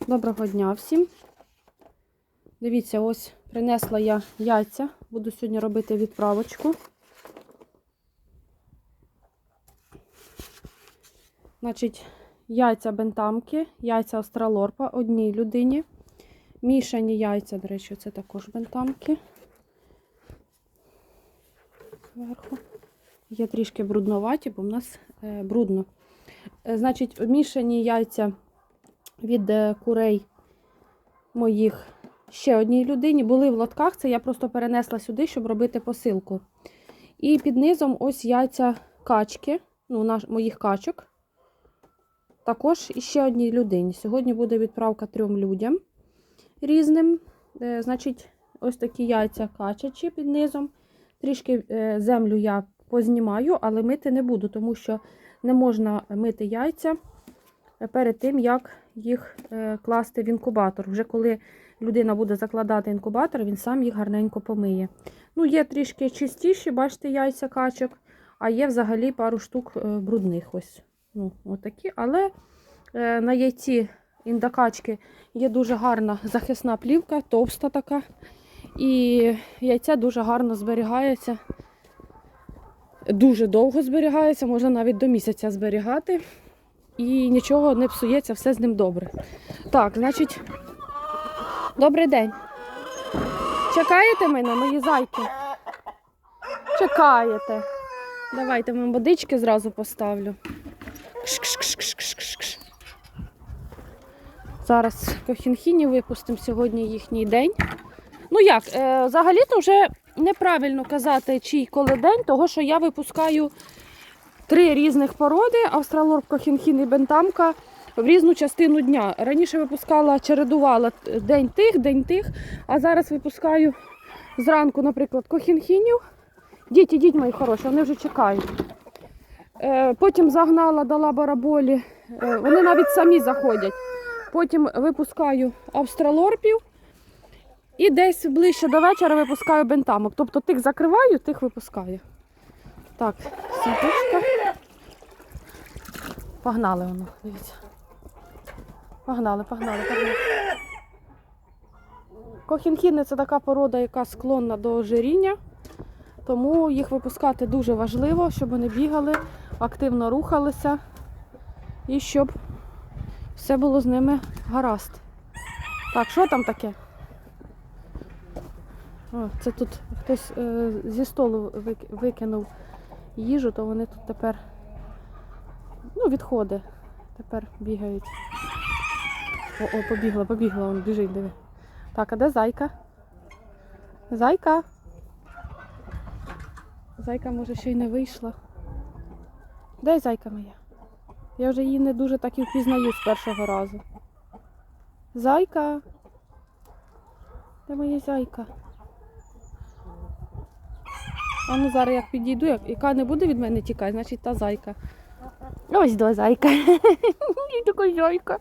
Доброго дня всім. Дивіться, ось принесла я яйця. Буду сьогодні робити відправочку. Значить, яйця бентамки, яйця остралорпа одній людині. Мішані яйця, до речі, це також бентамки. Зверху. Є трішки брудноваті, бо в нас е, брудно. Е, значить, мішані яйця від е, курей моїх ще одній людині. Були в лотках, це я просто перенесла сюди, щоб робити посилку. І під низом ось яйця качки, ну, наш, моїх качок. Також іще одній людині. Сьогодні буде відправка трьом людям різним. Е, значить, ось такі яйця качачі під низом. Трішки е, землю я познімаю, але мити не буду, тому що не можна мити яйця перед тим, як їх е, класти в інкубатор. Вже коли людина буде закладати інкубатор, він сам їх гарненько помиє. Ну, є трішки чистіші, бачите, яйця качок, а є взагалі пару штук е, брудних. ось. Ну, отакі. Але е, на яйці індокачки є дуже гарна захисна плівка, товста така. І яйця дуже гарно зберігається. Дуже довго зберігається, можна навіть до місяця зберігати. І нічого не псується, все з ним добре. Так, значить, добрий день. Чекаєте мене, мої зайки? Чекаєте. Давайте вам водички зразу поставлю. Зараз кохінхіні випустимо сьогодні їхній день. Ну як, е, взагалі-то вже неправильно казати, чий коли день, того що я випускаю три різних породи: австралорп, кохінхін і бентамка в різну частину дня. Раніше випускала, чередувала день тих, день тих, а зараз випускаю зранку, наприклад, кохінхінів. Діть, ідіть, мої хороші, вони вже чекають. Е, Потім загнала, дала бараболі, е, вони навіть самі заходять. Потім випускаю австралорпів. І десь ближче до вечора випускаю бентамок. Тобто тих закриваю, тих випускаю. Так, сіточка. Погнали воно, дивіться. Погнали, погнали, погнали. Кохінхіни це така порода, яка склонна до ожиріння. Тому їх випускати дуже важливо, щоб вони бігали, активно рухалися і щоб все було з ними гаразд. Так, що там таке? О, це тут хтось е, зі столу викинув їжу, то вони тут тепер ну, відходи. Тепер бігають. О, побігла, побігла, он біжить, диви. Так, а де зайка? Зайка. Зайка, може, ще й не вийшла. Де зайка моя? Я вже її не дуже так і впізнаю з першого разу. Зайка. Де моя зайка? А ну зараз як підійду, як, яка не буде від мене тікати, значить та зайка. Ось до зайка. І така зайка.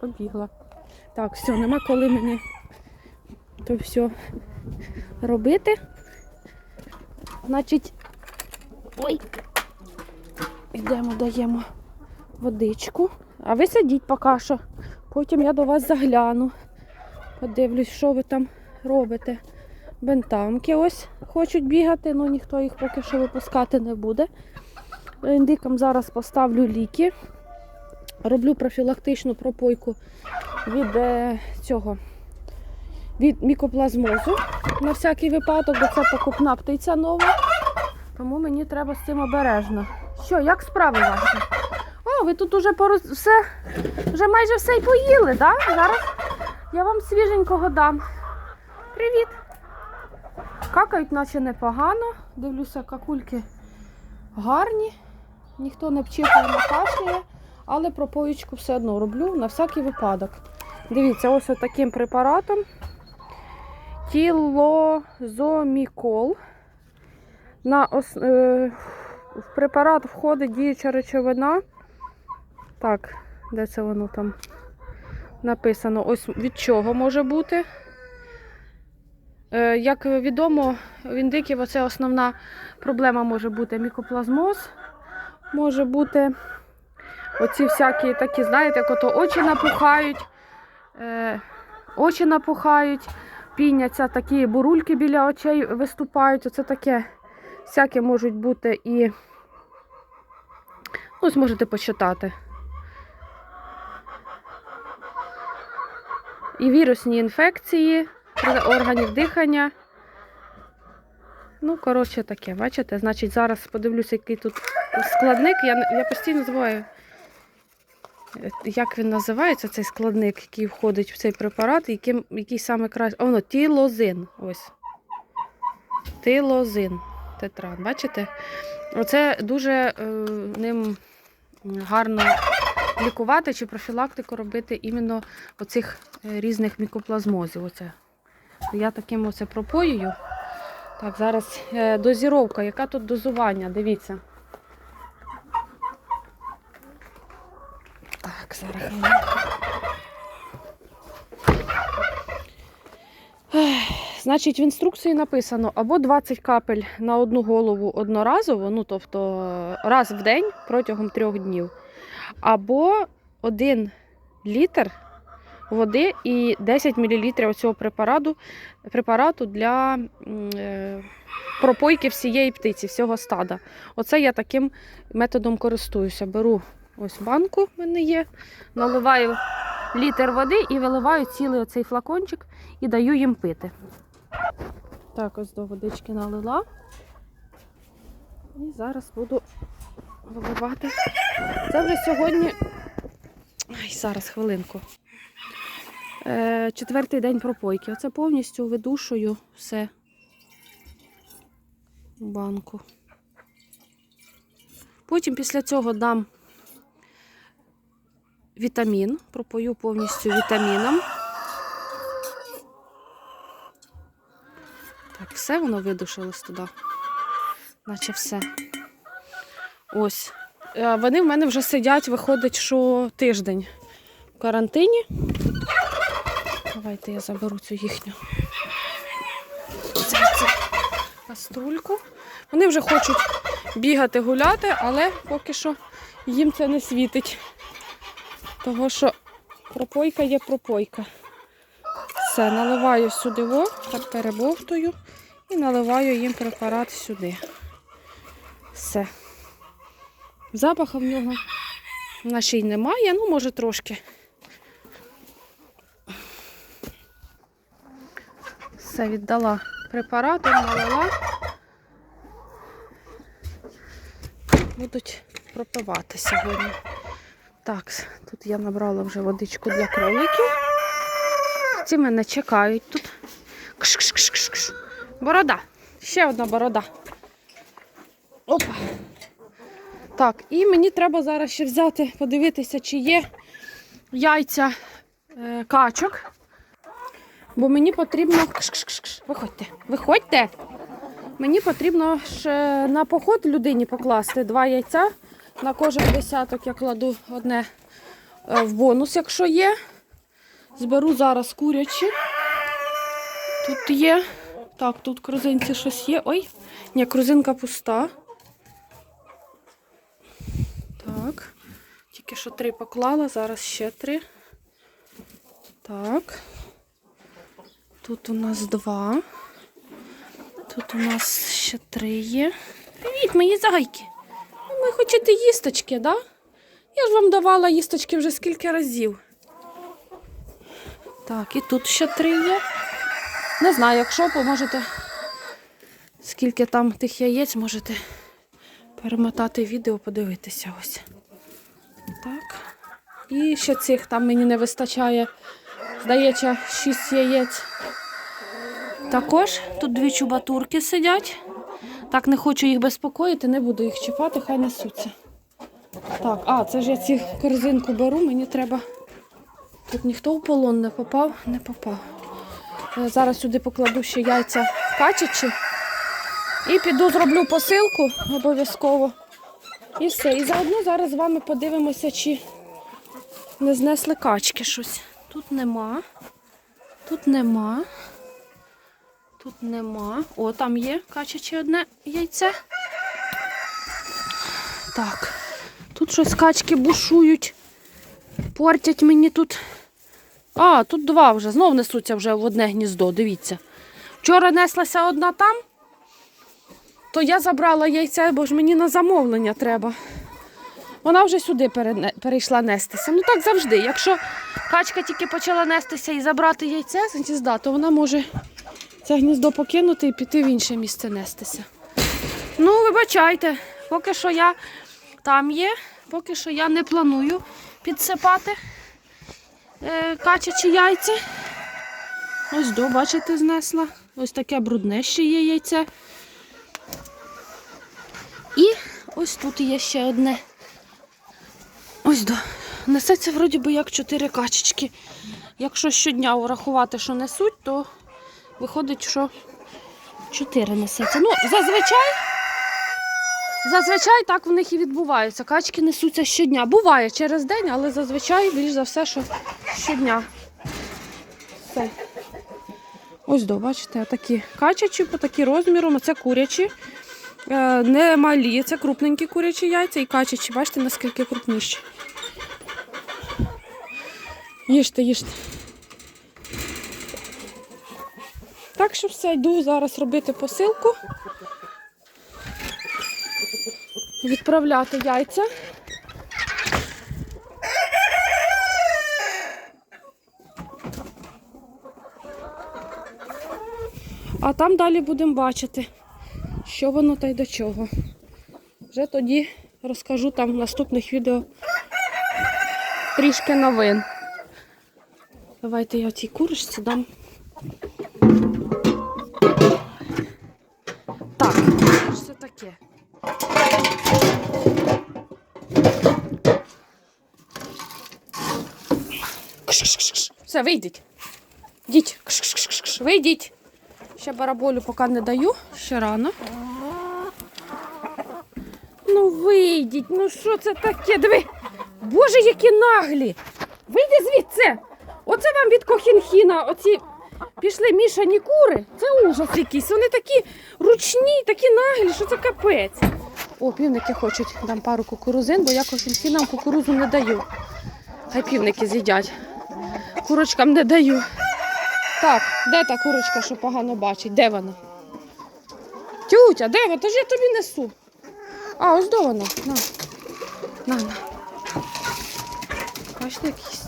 Побігла. Так, все, нема коли мені то все робити. Значить, ой, йдемо, даємо водичку. А ви сидіть поки що. Потім я до вас загляну. Подивлюсь, що ви там робите. Бентамки ось хочуть бігати, але ніхто їх поки що випускати не буде. Індикам зараз поставлю ліки. Роблю профілактичну пропойку від е, цього від мікоплазмозу на всякий випадок, бо це покупна птиця нова. Тому мені треба з цим обережно. Що, як справи ваші? О, ви тут уже пороз... все, вже майже все й поїли, так? Зараз я вам свіженького дам. Привіт! Какають, наче непогано. Дивлюся, какульки гарні. Ніхто не пчихає, не кашляє, але пропоїчку все одно роблю на всякий випадок. Дивіться, ось таким препаратом. Тілозомікол. На ос... е... В препарат входить діюча речовина. Так, де це воно там написано? Ось від чого може бути. Е, Як відомо, в індиків оце основна проблема може бути мікоплазмоз, може бути Оці всякі такі, знаєте, як ото очі напухають, е, очі напухають, піняться, такі бурульки біля очей виступають. Оце таке всяке можуть бути і. Ось можете почитати. І вірусні інфекції органів дихання. Ну, коротше, таке, бачите? Значить, зараз подивлюся, який тут складник. Я, я постійно забуваю, е, як він називається, цей складник, який входить в цей препарат, яким, який саме краще. О, воно тілозин. Ось. Тилозин. Тетран. Бачите? Оце дуже е, ним гарно лікувати чи профілактику робити іменно оцих е, різних мікоплазмозів. Оце. Я таким оце пропоюю. Так, зараз е, дозіровка. Яка тут дозування? Дивіться. Так, зараз. Значить, в інструкції написано або 20 капель на одну голову одноразово, ну тобто е, раз в день протягом трьох днів, або 1 літр води і 10 мл цього препарату, препарату для е, пропойки всієї птиці, всього стада. Оце я таким методом користуюся. Беру ось банку, в мене є, наливаю літр води і виливаю цілий оцей флакончик і даю їм пити. Так, ось до водички налила. І зараз буду виливати. Це вже сьогодні. Ай, зараз хвилинку. Е, четвертий день пропойки. Оце повністю видушую все в банку. Потім після цього дам вітамін, пропою повністю вітаміном. Так, все воно видушилось туди. Наче все. Ось. Е, Вони в мене вже сидять, виходить, що тиждень в карантині. Давайте я заберу цю їхню цю- каструльку. Вони вже хочуть бігати, гуляти, але поки що їм це не світить. Того що пропойка є пропойка. Все, наливаю сюди во, перебовтую і наливаю їм препарат сюди. Все. Запаху в нього наче й немає, ну може трошки. Все, віддала препаратом, налила. Будуть пропивати сьогодні. Так, тут я набрала вже водичку для кроликів. Ці мене чекають тут. Кш-кш-кш-кш. Борода. Ще одна борода. Опа. Так, і мені треба зараз ще взяти, подивитися, чи є яйця е, качок. Бо мені потрібно. Кш-кш-кш. Виходьте, виходьте. Мені потрібно ж на поход людині покласти два яйця. На кожен десяток я кладу одне е, в бонус, якщо є. Зберу зараз курячі. Тут є. Так, тут в корзинці щось є. Ой, ні, корзинка пуста. Так. Тільки що три поклала, зараз ще три. Так. Тут у нас два. Тут у нас ще три є. Привіт, мої зайки. Ви хочете їсточки, да? Я ж вам давала їсточки вже скільки разів. Так, і тут ще три є. Не знаю, якщо поможете, скільки там тих яєць, можете перемотати відео, подивитися ось. Так. І ще цих там мені не вистачає, здається, 6 яєць. Також тут дві чубатурки сидять. Так, не хочу їх безпокоїти, не буду їх чіпати, хай несуться. Так, а, це ж я ці корзинку беру, мені треба. Тут ніхто в полон не попав, не попав. Е, Зараз сюди покладу ще яйця качачі. І піду зроблю посилку обов'язково. І все. І заодно зараз з вами подивимося, чи не знесли качки щось. Тут нема. Тут нема. Тут нема. О, там є качаче одне яйце. Так. Тут щось качки бушують. Портять мені тут. А, тут два вже. Знов несуться вже в одне гніздо, дивіться. Вчора неслася одна там, то я забрала яйця, бо ж мені на замовлення треба. Вона вже сюди перейшла нестися. Ну так завжди. Якщо качка тільки почала нестися і забрати яйце з гнізда, то вона може це гніздо покинути і піти в інше місце нестися. Ну, вибачайте, поки що я там є, поки що я не планую підсипати е, качачі яйця. Ось до, бачите, знесла. Ось таке брудне ще є яйце. І ось тут є ще одне. Ось до. Несеться вроді би як чотири качечки. Якщо щодня урахувати, що несуть, то виходить, що чотири несеться. Ну, зазвичай, зазвичай так в них і відбувається. Качки несуться щодня. Буває через день, але зазвичай більш за все, що щодня. Все. Ось до, бачите, такі качачі, по такі розміром, це курячі. Е, Не малі, це крупненькі курячі яйця і качачі. Бачите, наскільки крупніші. Їжте, їжте. Так що все, йду зараз робити посилку. Відправляти яйця. А там далі будемо бачити, що воно та й до чого. Вже тоді розкажу там в наступних відео трішки новин. Давайте я цій курочці дам. Так, що це таке? Все, вийдіть. Йдіть. Вийдіть. Ще бараболю поки не даю, ще рано. Ну вийдіть, ну що це таке? Диви. Боже, які наглі! Вийди звідси! Оце вам від кохінхіна, оці пішли мішані кури. Це ужас якийсь. Вони такі ручні, такі наглі, що це капець. О, півники хочуть. Дам пару кукурузин, бо я кохінхінам кукурузу не даю. Хай півники з'їдять. Курочкам не даю. Так, де та курочка, що погано бачить? Де вона? Тютя, де вона? Тож я тобі несу. А, ось до вона. На. На, на. Бачите, якийсь.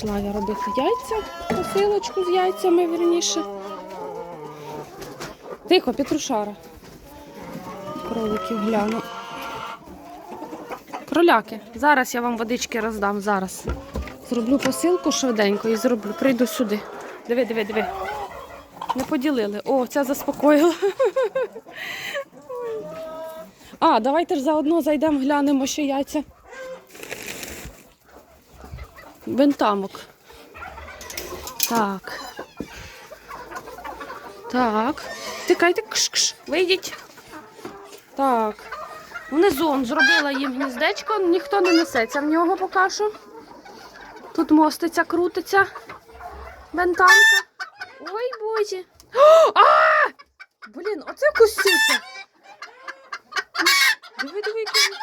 Пішла я робити яйця, посилочку з яйцями, вірніше. Тихо, Петрушара. Кроликів гляну. Кроляки, зараз я вам водички роздам, зараз. Зроблю посилку швиденько і зроблю. Прийду сюди. Диви, диви, диви. Не поділили. О, ця заспокоїла. А, давайте ж заодно зайдемо, глянемо ще яйця. Бентамок. Так. Так. Тикайте, кш-кш, вийдіть. Так. Внизу он зробила їм гніздечко, ніхто не несеться в нього поки що. Тут мостиця, крутиться. Бентамка. Ой, боже. А! Блін, оце кусюча. Диви, диви, який.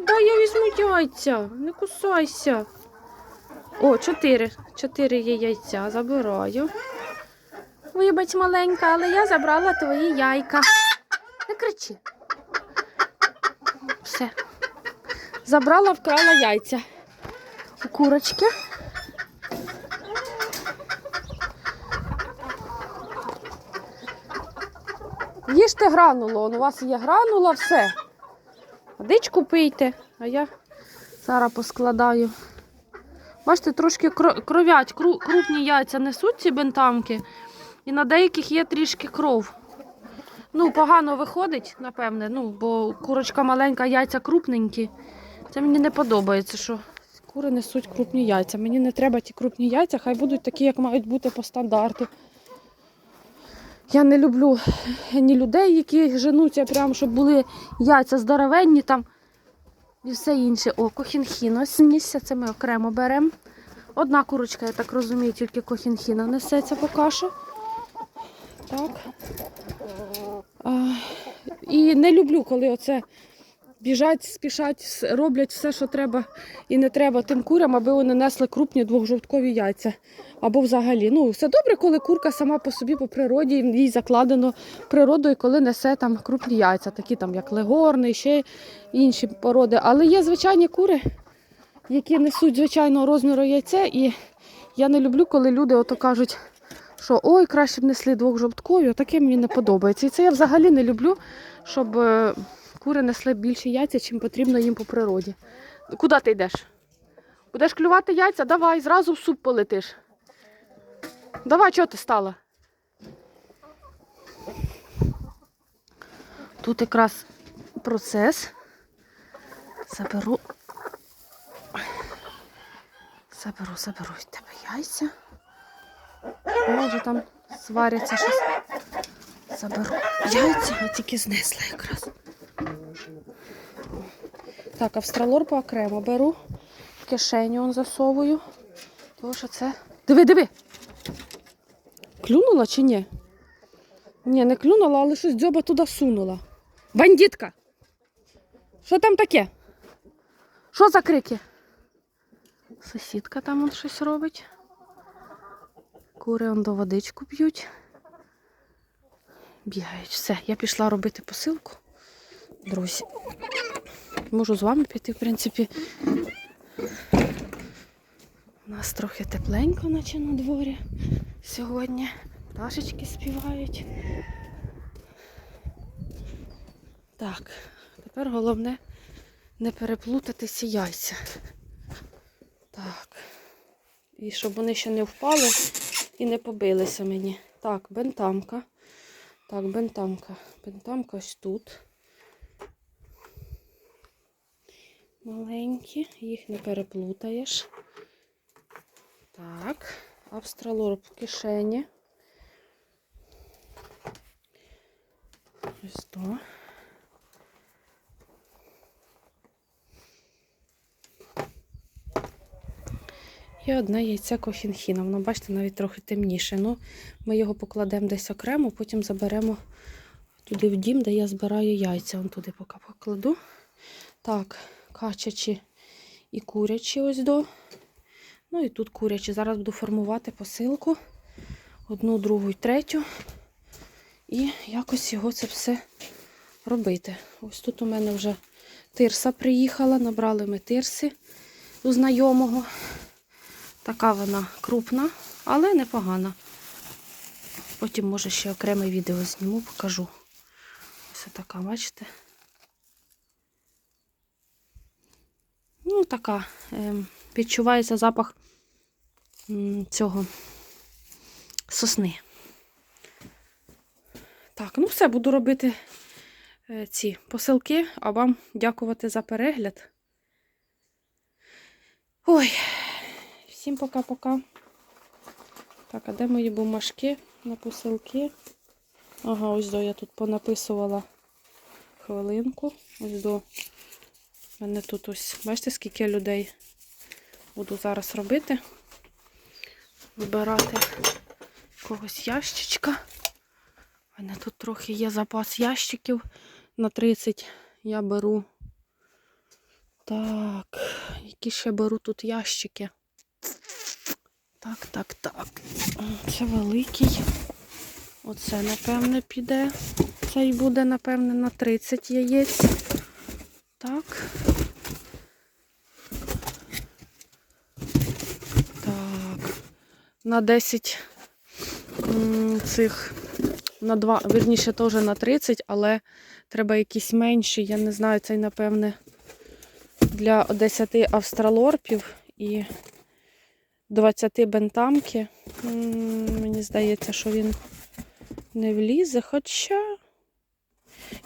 Дай я візьму яйця. Не кусайся. О, чотири. Чотири є яйця. Забираю. Вибач, маленька, але я забрала твої яйка. Не кричи. Все. Забрала, вкрала яйця. У курочки. Їжте гранулу, у вас є гранула, все. Водичку пийте, а я зараз поскладаю. Бачите, трошки кро- кровять, крупні яйця несуть ці бентамки, і на деяких є трішки кров. Ну, погано виходить, напевне, ну, бо курочка маленька, яйця крупненькі. Це мені не подобається, що кури несуть крупні яйця. Мені не треба ті крупні яйця, хай будуть такі, як мають бути по стандарту. Я не люблю ні людей, які женуться, прям, щоб були яйця здоровенні там і все інше. О, кохінхін. Ось місця, це ми окремо беремо. Одна курочка, я так розумію, тільки кохінхіна несеться по кашу. Так. А, і не люблю, коли оце біжать, спішать, роблять все, що треба і не треба тим курям, аби вони несли крупні двохжовткові яйця. Або взагалі. Ну, все добре, коли курка сама по собі, по природі, їй закладено природою, коли несе там крупні яйця, такі там, як легорний, ще інші породи. Але є звичайні кури, які несуть звичайного розміру яйця, і я не люблю, коли люди ото кажуть, що ой, краще б несли двохжовткові, таке мені не подобається. І це я взагалі не люблю, щоб е, кури несли більше яйця, чим потрібно їм по природі. Куди ти йдеш? Будеш клювати яйця? Давай, зразу в суп полетиш. Давай, чого ти стала? Тут якраз процес. Заберу. Заберу, заберу від тебе яйця. Може там сваряться щось. Заберу яйця, я тільки знесла якраз. Так, австралорпу окремо беру. В кишеню он засовую. Тому що це. Диви, диви! Клюнула чи ні? Ні, не клюнула, але щось дзьоба туди сунула. Бандитка! Що там таке? Що за крики? Сусідка там он щось робить. Кури он до водичку п'ють. Бігають. Все, я пішла робити посилку. Друзі. Можу з вами піти, в принципі. У нас трохи тепленько, наче на дворі сьогодні. Пташечки співають. Так, тепер головне не переплутати ці яйця. Так. І щоб вони ще не впали і не побилися мені. Так, бентамка. Так, бентамка. Бентамка ось тут. Маленькі, їх не переплутаєш. Так, абстралор в кишені. Ось то. І одне яйце кохінхіна. Воно, бачите, навіть трохи темніше. Ну, ми його покладемо десь окремо, потім заберемо туди в дім, де я збираю яйця. Вон туди поки покладу. Так, качачі і курячі ось до. Ну і тут курячі. Зараз буду формувати посилку. Одну, другу і третю. І якось його це все робити. Ось тут у мене вже тирса приїхала, набрали ми тирси у знайомого. Така вона крупна, але непогана. Потім, може, ще окреме відео зніму, покажу. Ось така, бачите? Ну, така. ем, відчувається запах цього сосни. Так, ну все, буду робити е, ці посилки, а вам дякувати за перегляд. Ой, всім пока-пока. Так, а де мої бумажки на посилки? Ага, ось до я тут понаписувала хвилинку. Ось до. Мене тут ось, бачите, скільки людей буду зараз робити. Вибирати когось ящичка. У мене тут трохи є запас ящиків на 30 я беру. Так, які ще беру тут ящики? Так, так, так. Це великий. Оце, напевне, піде. Цей буде, напевне, на 30 яєць. Так. Так. На 10 цих, на 2, верніше, теж на 30, але треба якісь менші. Я не знаю, цей, напевне, для 10 австралорпів і 20 бентамки. Мені здається, що він не влізе, хоча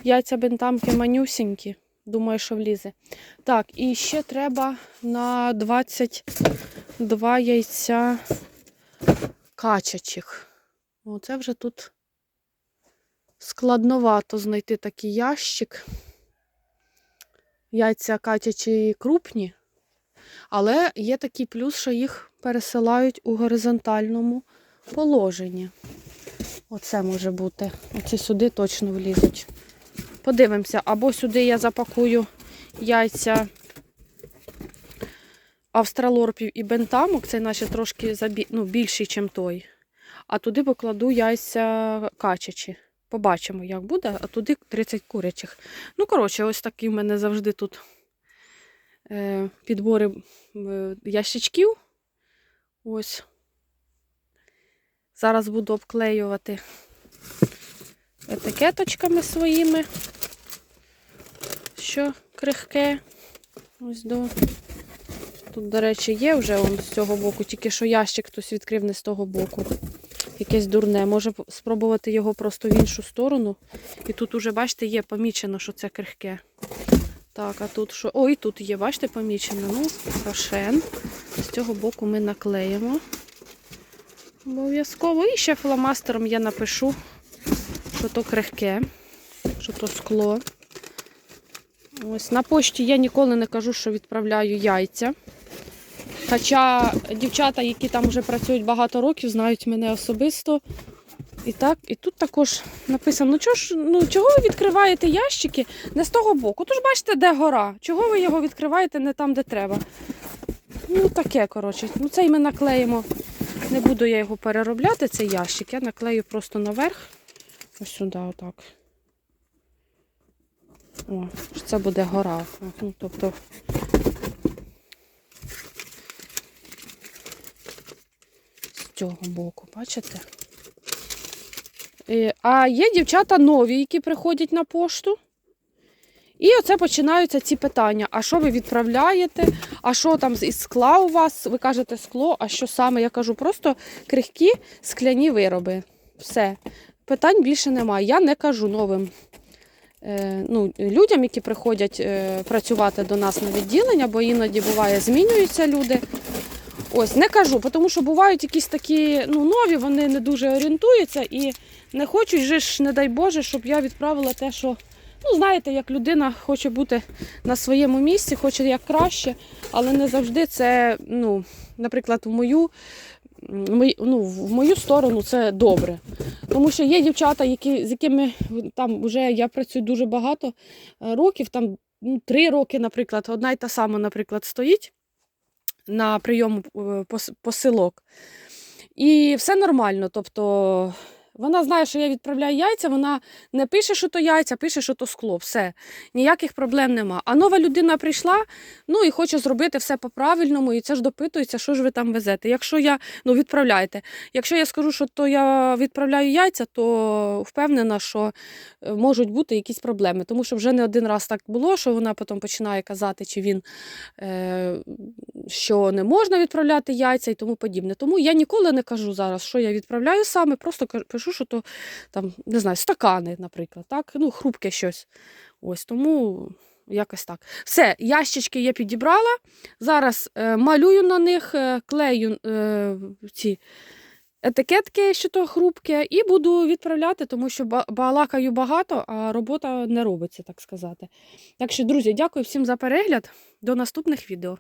яйця бентамки манюсінькі. Думаю, що влізе. Так, і ще треба на 22 яйця качачих. Оце вже тут складновато знайти такий ящик. Яйця качачі крупні, але є такий плюс, що їх пересилають у горизонтальному положенні. Оце може бути. Оці сюди точно влізуть. Подивимося, або сюди я запакую яйця австралорпів і бентамок, це наче трошки забі... ну, більший, ніж той. А туди покладу яйця качачі. Побачимо, як буде, а туди 30 курячих. Ну, коротше, ось такі в мене завжди тут підбори е, ящичків. Ось. Зараз буду обклеювати етикеточками своїми, що крихке. Ось до. Тут, до речі, є вже он з цього боку, тільки що ящик хтось відкрив не з того боку. Якесь дурне. Може спробувати його просто в іншу сторону. І тут уже, бачите, є помічено, що це крихке. Так, а тут що? О, і тут є, бачите, помічено. Ну, рошен. З цього боку ми наклеїмо. Обов'язково. І ще фломастером я напишу, що то крихке, що то скло. Ось на пошті я ніколи не кажу, що відправляю яйця. Хоча дівчата, які там вже працюють багато років, знають мене особисто. І так, і тут також написано: ну чого ж, ну чого ви відкриваєте ящики не з того боку? Тож бачите, де гора. Чого ви його відкриваєте не там, де треба? Ну, таке, коротше. Ну, цей ми наклеїмо. Не буду я його переробляти, цей ящик. Я наклею просто наверх. Ось сюди, отак. О, це буде гора. Ну, тобто. З цього боку, бачите? Е, А є дівчата нові, які приходять на пошту. І оце починаються ці питання. А що ви відправляєте? А що там із скла у вас? Ви кажете скло, а що саме? Я кажу, просто крихкі скляні вироби. Все. Питань більше немає. Я не кажу новим е, ну, людям, які приходять е, працювати до нас на відділення, бо іноді буває, змінюються люди. Ось, не кажу, тому що бувають якісь такі ну, нові, вони не дуже орієнтуються і не хочуть же ж, не дай Боже, щоб я відправила те, що. Ну, знаєте, як людина хоче бути на своєму місці, хоче як краще, але не завжди це, ну, наприклад, в мою, ну, в мою сторону це добре. Тому що є дівчата, які, з якими там вже я працюю дуже багато е, років, там ну, три роки, наприклад, одна й та сама, наприклад, стоїть на прийому е, посилок. І все нормально. Тобто вона знає, що я відправляю яйця, вона не пише, що то яйця, пише, що то скло. Все. Ніяких проблем нема. А нова людина прийшла, ну і хоче зробити все по-правильному, і це ж допитується, що ж ви там везете. Якщо я ну, відправляєте. Якщо я скажу, що то я відправляю яйця, то впевнена, що е, можуть бути якісь проблеми. Тому що вже не один раз так було, що вона потім починає казати, чи він е, що не можна відправляти яйця і тому подібне. Тому я ніколи не кажу зараз, що я відправляю саме, просто пишу, що то там, не знаю, стакани, наприклад, так? ну, хрупке щось. Ось тому якось так. Все, ящички я підібрала. Зараз е, малюю на них, е, клею е, ці етикетки, що то хрупке, і буду відправляти, тому що балакаю багато, а робота не робиться, так сказати. Так що, друзі, дякую всім за перегляд. До наступних відео.